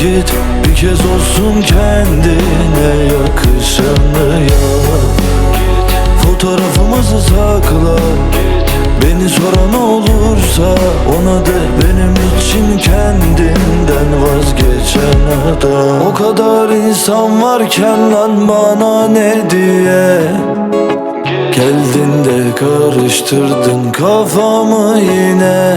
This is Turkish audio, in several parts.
Git bir kez olsun kendine yakışanı yap. Fotoğrafımızı sakla. Beni soran olursa ona de benim için kendinden vazgeçen adam. O kadar insan varken lan bana ne diye? Geldin de karıştırdın kafamı yine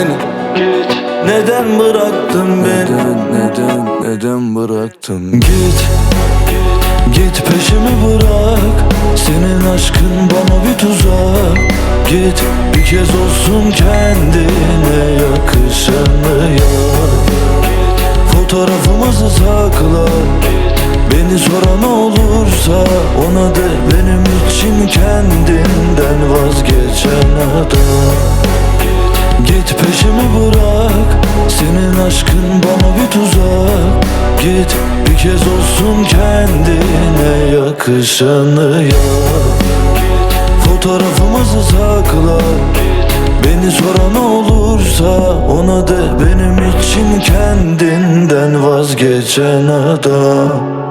Neden bıraktın beni? Neden neden neden bıraktın? Git Git peşimi bırak. Senin aşkın bana bir tuzak. Git bir kez olsun kendine yakışanı yap. Fotoğrafımızı sakla. Beni soran olursa ona de. Benim için kendinden vazgeçen adam. Git peşimi bırak Git bir kez olsun kendine yakışanı yap. Fotoğrafımızı sakla. Beni soran olursa ona de benim için kendinden vazgeçen adam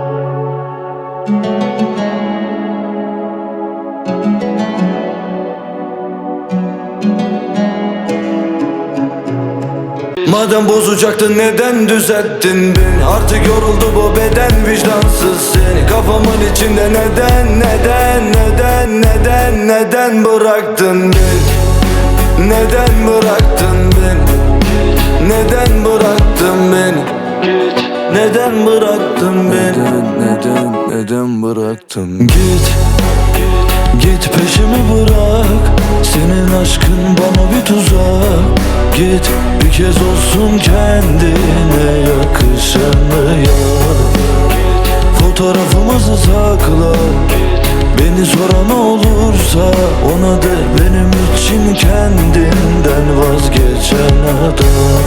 Madem bozacaktın neden düzelttin beni? Artık yoruldu bu beden vicdansız seni. Kafamın içinde neden neden neden neden neden bıraktın beni? Neden bıraktın beni? Neden bıraktın beni? Neden bıraktın beni? Neden neden neden bıraktın? Git Git peşimi bırak Senin aşkın bana bir tuzak. Git bir kez olsun kendine yakışanı yap Fotoğrafımızı sakla. Beni soran olursa ona de. Benim için kendinden vazgeçen adam